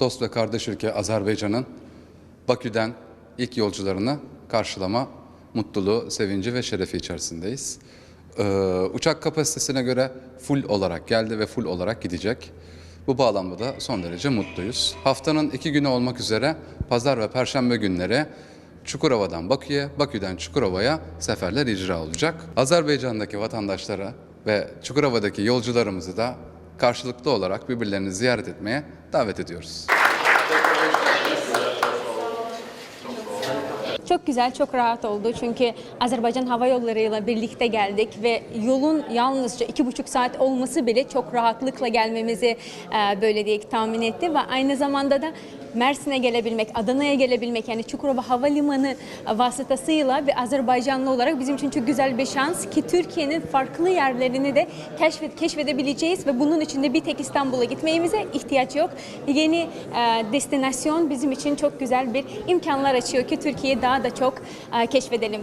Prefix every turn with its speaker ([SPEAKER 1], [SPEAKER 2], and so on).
[SPEAKER 1] Dost ve kardeş ülke Azerbaycan'ın Bakü'den ilk yolcularını karşılama mutluluğu, sevinci ve şerefi içerisindeyiz. Ee, uçak kapasitesine göre full olarak geldi ve full olarak gidecek. Bu bağlamda da son derece mutluyuz. Haftanın iki günü olmak üzere pazar ve perşembe günleri Çukurova'dan Bakü'ye, Bakü'den Çukurova'ya seferler icra olacak. Azerbaycan'daki vatandaşlara ve Çukurova'daki yolcularımızı da karşılıklı olarak birbirlerini ziyaret etmeye davet ediyoruz.
[SPEAKER 2] Çok güzel, çok rahat oldu çünkü Azerbaycan Hava Yolları ile birlikte geldik ve yolun yalnızca iki buçuk saat olması bile çok rahatlıkla gelmemizi e, böyle diye tahmin etti ve aynı zamanda da Mersin'e gelebilmek, Adana'ya gelebilmek yani Çukurova Havalimanı vasıtasıyla bir Azerbaycanlı olarak bizim için çok güzel bir şans ki Türkiye'nin farklı yerlerini de keşfet, keşfedebileceğiz ve bunun için de bir tek İstanbul'a gitmemize ihtiyaç yok. Yeni e, destinasyon bizim için çok güzel bir imkanlar açıyor ki Türkiye'yi daha da çok e, keşfedelim.